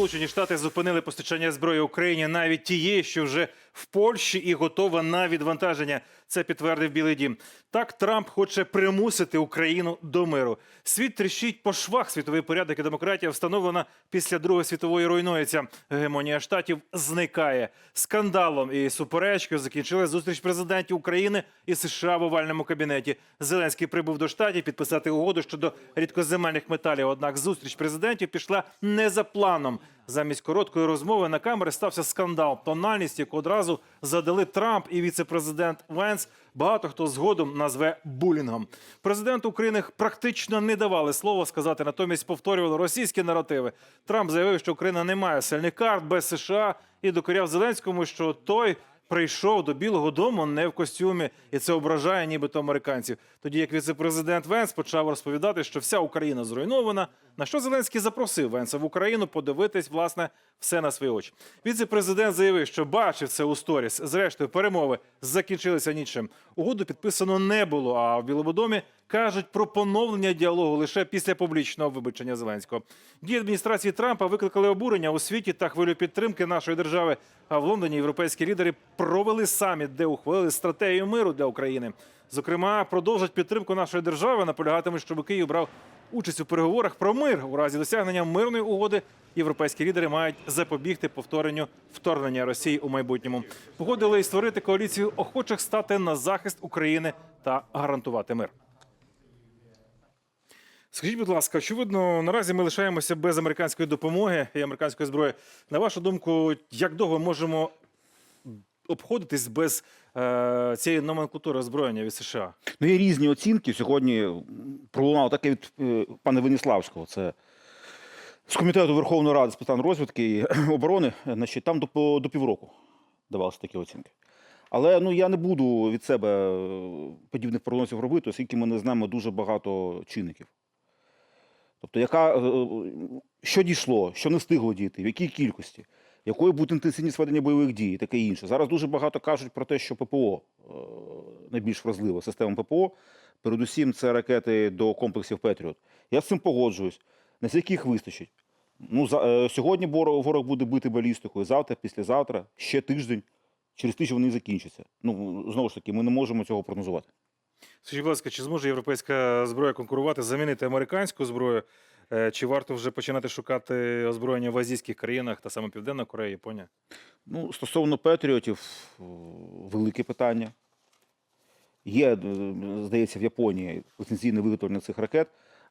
Сполучені Штати зупинили постачання зброї Україні. Навіть тієї, що вже в Польщі і готова на відвантаження. Це підтвердив Білий Дім. Так Трамп хоче примусити Україну до миру. Світ тріщить по швах. Світовий порядок і демократія встановлена після Другої світової руйнується. Гегемонія штатів зникає. Скандалом і суперечкою закінчила зустріч президентів України і США в овальному кабінеті. Зеленський прибув до штатів підписати угоду щодо рідкоземельних металів. Однак зустріч президентів пішла не за планом. Замість короткої розмови на камери стався скандал. Тональність, яку одразу задали Трамп і віце-президент Венс. Багато хто згодом назве булінгом. Президенту України практично не давали слова сказати, натомість повторювали російські наративи. Трамп заявив, що Україна не має сильних карт без США і докоряв Зеленському, що той прийшов до Білого Дому не в костюмі, і це ображає нібито американців. Тоді як віце-президент Венс почав розповідати, що вся Україна зруйнована. На що Зеленський запросив Венса в Україну подивитись власне все на свої очі. Віце-президент заявив, що бачив це у сторіс. Зрештою, перемови закінчилися нічим. Угоду підписано не було. А в Білому домі кажуть про поновлення діалогу лише після публічного вибачення Зеленського. Дії адміністрації Трампа викликали обурення у світі та хвилю підтримки нашої держави. А в Лондоні європейські лідери провели саміт, де ухвалили стратегію миру для України. Зокрема, продовжать підтримку нашої держави, наполягатимуть, щоб Київ брав участь у переговорах про мир. У разі досягнення мирної угоди європейські лідери мають запобігти повторенню вторгнення Росії у майбутньому. Погодили і створити коаліцію охочих стати на захист України та гарантувати мир. Скажіть, будь ласка, очевидно, наразі ми лишаємося без американської допомоги і американської зброї. На вашу думку, як довго можемо обходитись без цієї номенклатури озброєння від США? Ну, є різні оцінки. Сьогодні пролунало таке від е, пана Веніславського. Це з комітету Верховної Ради з питань розвідки і оборони. Значить, там до, до півроку давалися такі оцінки. Але ну, я не буду від себе е, подібних прогнозів робити, оскільки ми не знаємо дуже багато чинників. Тобто, яка, е, що дійшло, що не встигло дійти, в якій кількості, якою буде інтенсивність ведення бойових дій таке інше. Зараз дуже багато кажуть про те, що ППО е, найбільш вразлива система ППО. Передусім, це ракети до комплексів Петріот. Я з цим погоджуюсь. Наскільки їх вистачить? Ну, за, е, сьогодні ворог буде бити балістикою, завтра, післязавтра, ще тиждень. Через тиждень вони закінчаться. Ну, знову ж таки, ми не можемо цього прогнозувати. Скажіть, будь ласка, чи зможе європейська зброя конкурувати, замінити американську зброю? Е, Чи варто вже починати шукати озброєння в азійських країнах, та саме Південна Корея, Японія? Ну, стосовно Петріотів, велике питання. Є, е, здається, в Японії ліцензійне виготовлення цих ракет,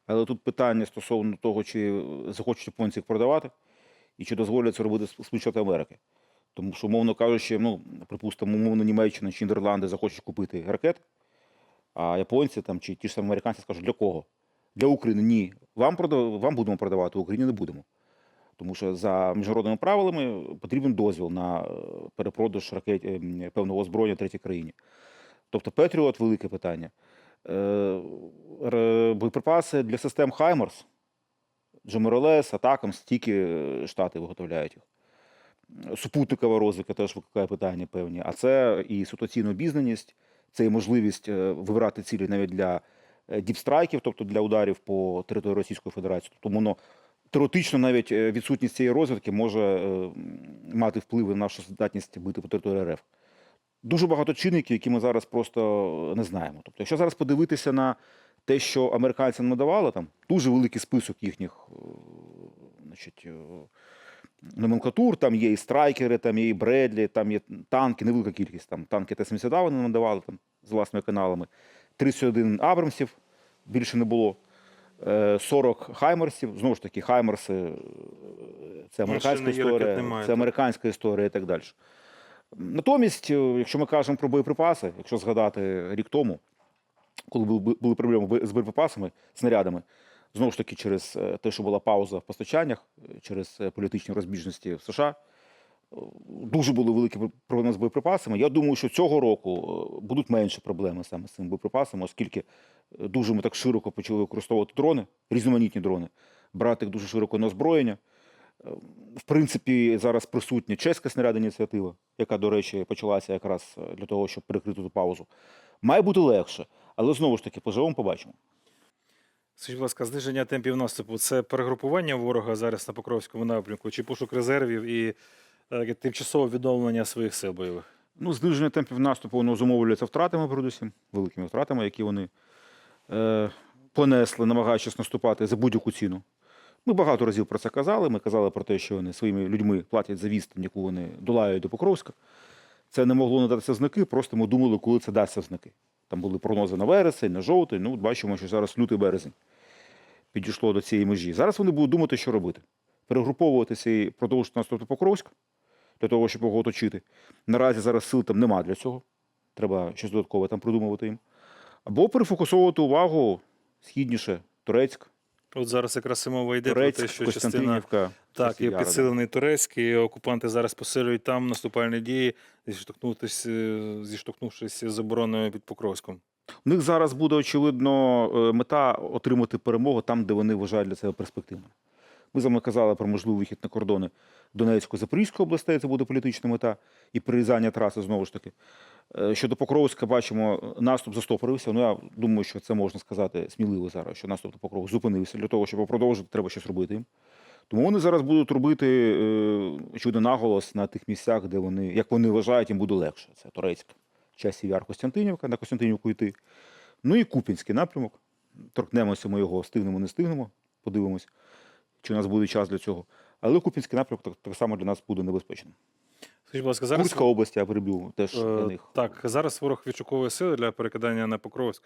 але тут питання стосовно того, чи захочуть японці їх продавати, і чи дозволять це робити Сполучені Америки. Тому що, умовно кажучи, ну, припустимо, умовно Німеччина чи Нідерланди захочуть купити ракет, а японці там, чи ті ж самі американці скажуть, для кого? Для України ні. Вам, продав... Вам будемо продавати, Україні не будемо. Тому що за міжнародними правилами потрібен дозвіл на е, перепродаж ракет е, певного озброєння третій країні. Тобто Петріот велике питання. Е, Боєприпаси для систем Хаймерс, GMRLS, Атакам, стільки е, штати виготовляють їх. Супутникова розвідка теж викликає питання певні. А це і ситуаційна обізнаність, це і можливість вибирати цілі навіть для діпстрайків, тобто для ударів по території Російської Федерації. Тобто воно теоретично навіть е, відсутність цієї розвідки може е, мати вплив на нашу здатність бити по території РФ. Дуже багато чинників, які ми зараз просто не знаємо. Тобто, якщо зараз подивитися на те, що американцям надавали, там дуже великий список їхніх е, значить, е, номенклатур, там є і страйкери, там є і Бредлі, там є танки, невелика кількість. Там танки Т-72 вони надавали там, з власними каналами. 31 Абрамсів більше не було. Е, 40 Хаймерсів. Знову ж таки, Хаймерси е, це американська історія, немає, це американська історія і так далі. Натомість, е, якщо ми кажемо про боєприпаси, якщо згадати рік тому, коли були, проблеми з боєприпасами, снарядами, знову ж таки, через е, те, що була пауза в постачаннях, е, через е, політичні розбіжності в США, е, дуже були великі проблеми з боєприпасами. Я думаю, що цього року е, будуть менше проблеми саме з цими боєприпасами, оскільки е, дуже ми так широко почали використовувати дрони, різноманітні дрони, брати їх дуже широко на озброєння. Е, В принципі, зараз присутня чеська снарядна ініціатива, яка, до речі, почалася якраз для того, щоб перекрити ту паузу. Має бути легше, але знову ж таки, поживемо, побачимо. Скажіть, будь ласка, зниження темпів наступу це перегрупування ворога зараз на Покровському напрямку, чи пошук резервів і тимчасове відновлення своїх сил бойових? Ну, зниження темпів наступу воно зумовлюється втратами, передусім, великими втратами, які вони е, понесли, намагаючись наступати за будь-яку ціну. Ми багато разів про це казали. Ми казали про те, що вони своїми людьми платять за відстань, яку вони долають до Покровська. Це не могло надатися знаки, просто ми думали, коли це дасться знаки. Там були прогнози на вересень, на жовтий. Ну, бачимо, що зараз лютий березень підійшло до цієї межі. Зараз вони будуть думати, що робити. Перегруповуватися і продовжити наступ до Покровська для того, щоб його оточити. Наразі зараз сил там нема для цього. Треба щось додаткове там придумувати їм. Або перефокусовувати увагу східніше, Турецьк, От зараз якраз і мова йде про те, що частина так, є підсилений турецький, окупанти зараз посилюють там наступальні дії, е, зіштовхнувшись з обороною під Покровськом. У них зараз буде, очевидно, е, мета отримати перемогу там, де вони вважають для себе перспективним. Ми з вами казали про можливий вихід на кордони Донецько-Запорізької областей, це буде політична мета, і прирізання траси знову ж таки. Е, Щодо Покровська, бачимо, наступ застопорився. Ну, я думаю, що це можна сказати сміливо зараз, що наступ на Покров зупинився. Для того, щоб продовжити, треба щось робити їм. Тому вони зараз будуть робити е, чудо наголос на тих місцях, де вони, як вони вважають, їм буде легше. Це Турецьк, часів Яр Костянтинівка, на Костянтинівку йти. Ну і Купінський напрямок. Торкнемося ми його, стигнемо, не стигнемо, подивимось, чи у нас буде час для цього. Але Купінський напрямок так, так само для нас буде небезпечним. Скажіть, будь ласка, зараз Курська область, я перебив, теж Е, для них. Так, зараз ворог відшуковує сили для перекидання на Покровськ.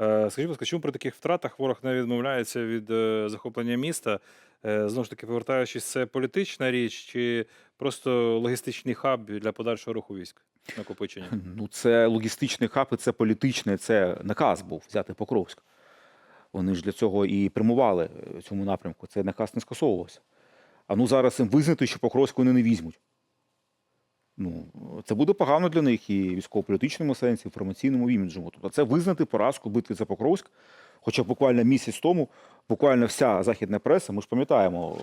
Е, Скажіть, будь ласка, чому при таких втратах ворог не відмовляється від е, захоплення міста? Е, Знову ж таки, повертаючись, це політична річ чи просто логістичний хаб для подальшого руху військ накопичення? Ну, це логістичний хаб, і це політичний, це наказ був взяти Покровськ. Вони ж для цього і прямували е, в цьому напрямку. Цей наказ не скасовувався. А ну зараз їм визнати, що Покровськ вони не візьмуть. Ну, це буде погано для них і військово-політичному сенсі, і інформаційному і іміджому. Тобто це визнати поразку битви за Покровськ. Хоча буквально місяць тому, буквально вся західна преса, ми ж пам'ятаємо,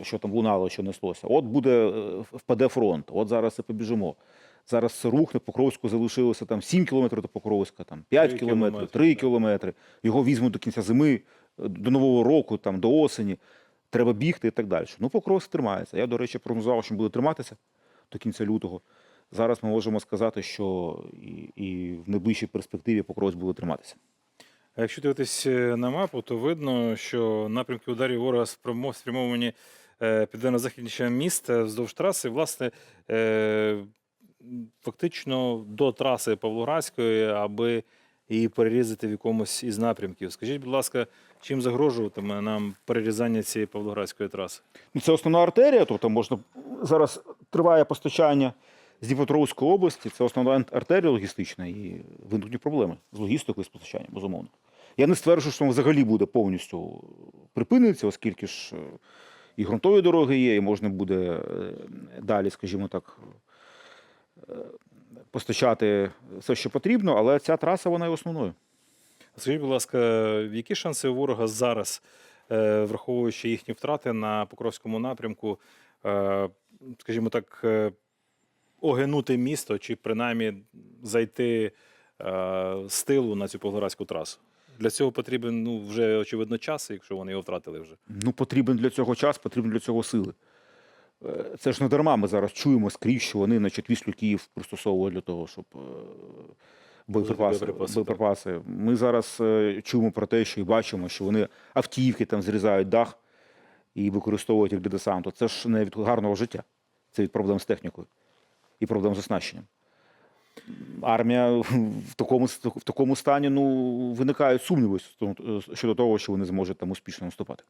е, що там лунало, що неслося. От буде е, впаде фронт, от зараз і побіжимо. Зараз це рухне, Покровську залишилося там 7 кілометрів до Покровська, там 5 Три кілометрів, 3 так. кілометри. Його візьмуть до кінця зими, е, до Нового року, там, до осені. Треба бігти і так далі. Ну, Покровськ тримається. Я, до речі, прогнозував, що буде триматися до кінця лютого. Зараз ми можемо сказати, що і, і в найближчій перспективі Покровськ буде триматися. А якщо дивитись е, на мапу, то видно, що напрямки ударів ворога спрямовані е, південно-західніше міста вздовж траси, власне, фактично до траси Павлоградської, аби її перерізати в якомусь із напрямків. Скажіть, будь ласка, чим загрожуватиме нам перерізання цієї Павлоградської траси? Ну, це основна артерія, тобто можна зараз триває постачання з Дніпропетровської області. Це основна артерія логістична і виникнуть проблеми з логістикою і з постачанням, безумовно. Я не стверджую, що воно взагалі буде повністю припиниться, оскільки ж е, і ґрунтові дороги є, і можна буде е, далі, скажімо так, постачати все, що потрібно, але ця траса вона є основною. Скажіть, будь ласка, які шанси у ворога зараз, е, враховуючи їхні втрати на Покровському напрямку, е, скажімо так, е, огинути місто чи принаймні зайти з тилу на цю Павлоградську трасу? Для цього потрібен ну, вже очевидно час, якщо вони його втратили вже. Ну, потрібен для цього час, потрібен для цього сили. Е, Це ж не дарма. Ми зараз чуємо скрізь, що вони, значить, віслю Київ пристосовують для того, щоб е, боєприпаси. Боєприпаси, боєприпаси. Ми зараз е, чуємо про те, що і бачимо, що вони автівки там зрізають дах і використовують їх для десанту. Це ж не від гарного життя, це від проблем з технікою і проблем з оснащенням. Армія в такому, в такому стані ну, виникають сумніви щодо того, що вони зможуть там успішно наступати.